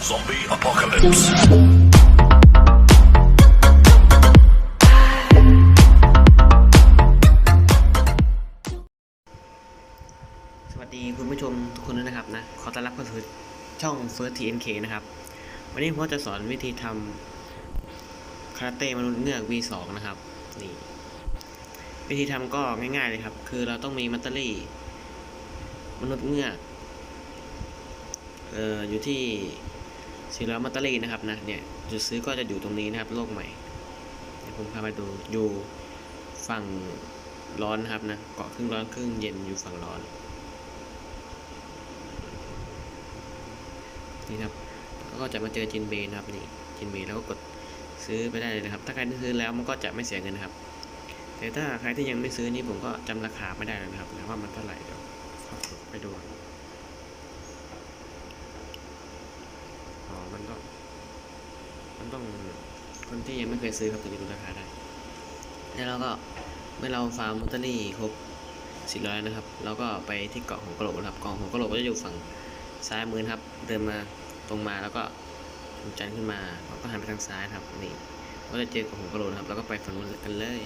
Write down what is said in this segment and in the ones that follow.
Zombie apocalypse. สวัสดีคุณผู้ชมทุกคนด้วยนะครับนะ ขอต้อนรับเข้าสู่ช่อง First TNK นะครับ วันนี้ผมจะสอนวิธีทำคาราเต้มนุษย์เงือก V2 นะครับ นี่ วิธีทำก็ง่ายๆเลยครับ คือเราต้องมีมัตเตอรี่ มนุษย์เงือกเอ่ออยู่ที่ สีล้วมัตเตอรี่นะครับนะเนี่ยจุดซื้อก็จะอยู่ตรงนี้นะครับโลกใหม่เดี๋ยวผมพาไปดูอยู่ฝั่งร้อนนะครับนะเกาะครึ่งร้อนครึ่งเย็นอยู่ฝั่งร้อนนี่ครับก็จะมาเจอจินเบนะครับนี่จินเบแล้วก็กดซื้อไปได้เลยนะครับ ถ้าใครที่ซื้อแล้วมันก็จะไม่เสียเงินนะครับ แต่ถ้าใครที่ยังไม่ซื้อนี่ผมก็จำราคาไม่ได้นะครับว่ามันเท่าไหร่เดี๋ยวไปดูอ๋อ มันต้องมันต้องคนที่ยังไม่เคยซื้อครับถึงจะดูราคาได้ แล้วเราก็เมื่อเราฟาร์มมอตเตอรี่ครบสี่ร้อยนะครับ เราก็ไปที่เกาะของกระโหลกครับเกาะของกระโหลกก็จะอยู่ฝั่งซ้ายมือครับ เดินมาตรงมาแล้วก็ดวงจันทร์ขึ้นมาแล้วก็หันไปทางซ้ายครับนี่ก็จะเจอกับหัวกะโหลกครับ แล้วก็ไปฝั่งนู้นกันเลย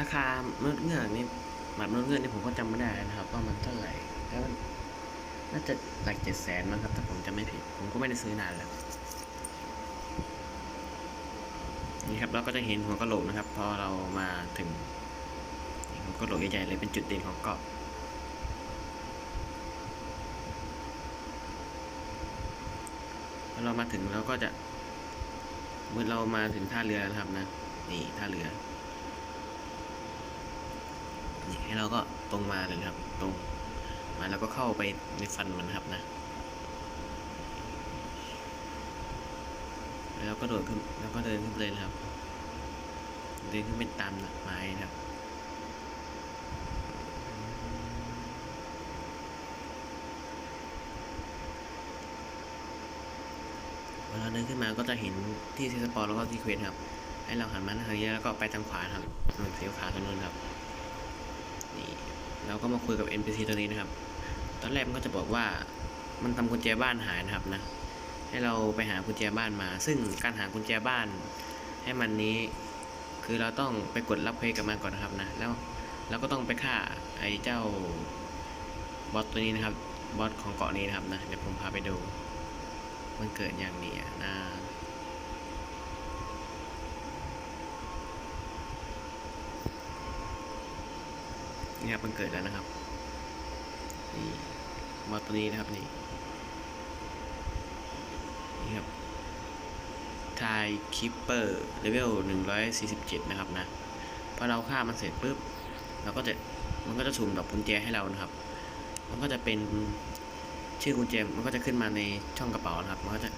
ราคามนุษย์เงือกนี่หมัดมนุษย์เงือกนี่ผมก็จำไม่ได้นะครับว่ามันเท่าไหร่แล้วน่าจะหลักเจ็ดแสนมั้งครับถ้าผมจำไม่ผิด ผมก็ไม่ได้ซื้อนานแล้วนี่ครับเราก็จะเห็นหัวกะโหลกนะครับพอเรามาถึงหัวกะโหลกใหญ่ๆเลยเป็นจุดเด่นของเกาะพอเรามาถึงเราก็จะเมื่อเรามาถึงท่าเรือแล้วนะครับนะนี่ท่าเรือ ให้เราก็ตรงมาเลยครับตรงมาแล้วก็เข้าไปในฟันมันครับนะ แล้วก็โดดขึ้นแล้วก็เดินขึ้นไปเลยนะครับ เดินขึ้นไปตามหลักไม้นะครับเวลาเดินขึ้นมาก็จะเห็นที่ซีสปอร์แล้วก็ที่เควสครับ ให้เราหันมาทางนี้แล้วก็ไปทางขวาครับนู่นเสียวขาทางนู้นครับ นี่เราก็มาคุยกับ NPC ตัวนี้นะครับ ตอนแรกมันก็จะบอกว่ามันทำกุญแจบ้านหายนะครับนะ ให้เราไปหากุญแจบ้านมา ซึ่งการหากุญแจบ้าน ให้มันนี้คือเราต้องไปกดรับเพลกับมันก่อนนะครับนะ แล้วเราก็ต้องไปฆ่าไอ้เจ้าบอสตัวนี้นะครับ บอสของเกาะนี้นะครับนะ เดี๋ยวผมพาไปดู มันเกิดอย่างนี้นะ นี่ครับมันเกิดแล้วนะครับนี่มอตัวนี้นะครับนี่นี่ครับทายคิปเปอร์เลเวลหนึ่งร้อยสี่สิบเจ็ดนะครับนะพอเราฆ่ามันเสร็จปุ๊บเราก็จะมันก็จะสุ่มดอกกุญแจให้เรานะครับ มันก็จะเป็นชื่อกุญแจมันก็จะขึ้นมาในช่องกระเป๋านะครับ มันก็จะ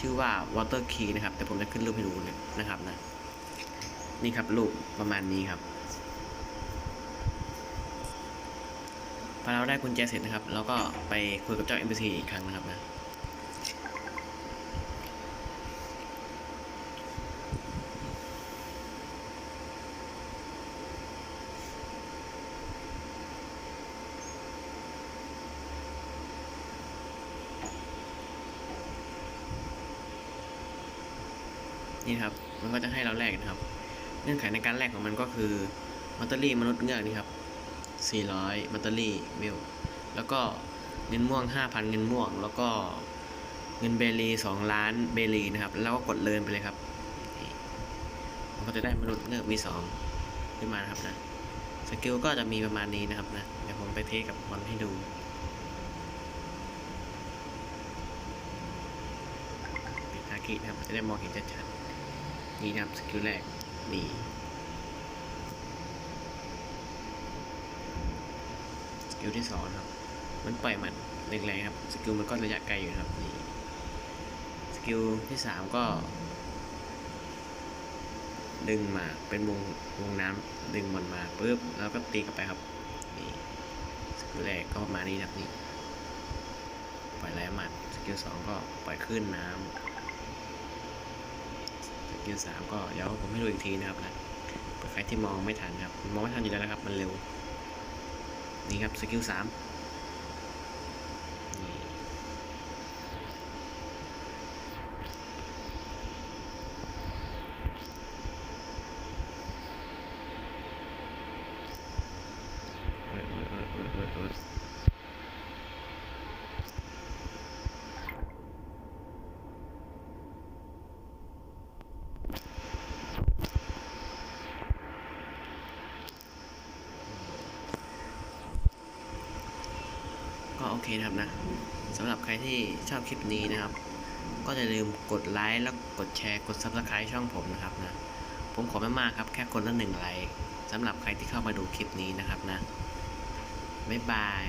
ชื่อว่า water key นะครับ แต่ผมจะขึ้นรูปให้ดูนะครับนะ นี่ครับรูปประมาณนี้ครับ พอเราได้กุญแจเสร็จนะครับ เราก็ไปคุยกับเจ้า NPC อีกครั้งนะครับนะนี่ครับ มันก็จะให้เราแลกนะครับ เงื่อนไขในการแลกของมันก็คือมัตเตอรี่มนุษย์เงือกนี่ครับ 400 มัตเตอรี่เมลแล้วก็เงินม่วง 5,000 เงินม่วง แล้วก็เงินเบลี2 ล้านเบลีนะครับ แล้วก็กดเลินไปเลยครับมันก็จะได้มนุษย์เงือก V2 ขึ้นมานะครับนะสกิลก็จะมีประมาณนี้นะครับนะเดี๋ยวผมไปเทสกับมันให้ดูปิดฮากินะครับจะได้มองเห็นชัดๆนี่นะครับสกิลแรกนี่ กิลที่สองครับ มันปล่อยหมันแรงๆครับ สกิลมันก็ระยะไกลอยู่ครับนี่สกิลที่สามก็ ดึงมาเป็นวงวงน้ำดึงมันมาปุ๊บแล้วก็ตีกลับไปครับนี่สกิลแรกก็ประมาณนี้นะครับนี่ปล่อยแรงหมัดสกิลสองก็ปล่อยขึ้นน้ำสกิลสามก็เดี๋ยวผมให้ดูอีกทีนะครับนะเผื่อใครที่มองไม่ทันครับมองไม่ทันอยู่แล้วนะครับ มันเร็ว นี่ครับสกิลสามเออเออเออเออเค นะครับนะสำหรับใครที่ชอบคลิปนี้นะครับ ก็อย่าลืมกดไลค์แล้วกดแชร์กด s u b สไครต์ช่องผมนะครับนะผมขอไม่มากครับแค่คนละหนึ่งไลค์สำหรับใครที่เข้ามาดูคลิปนี้นะครับนะบ๊ายบาย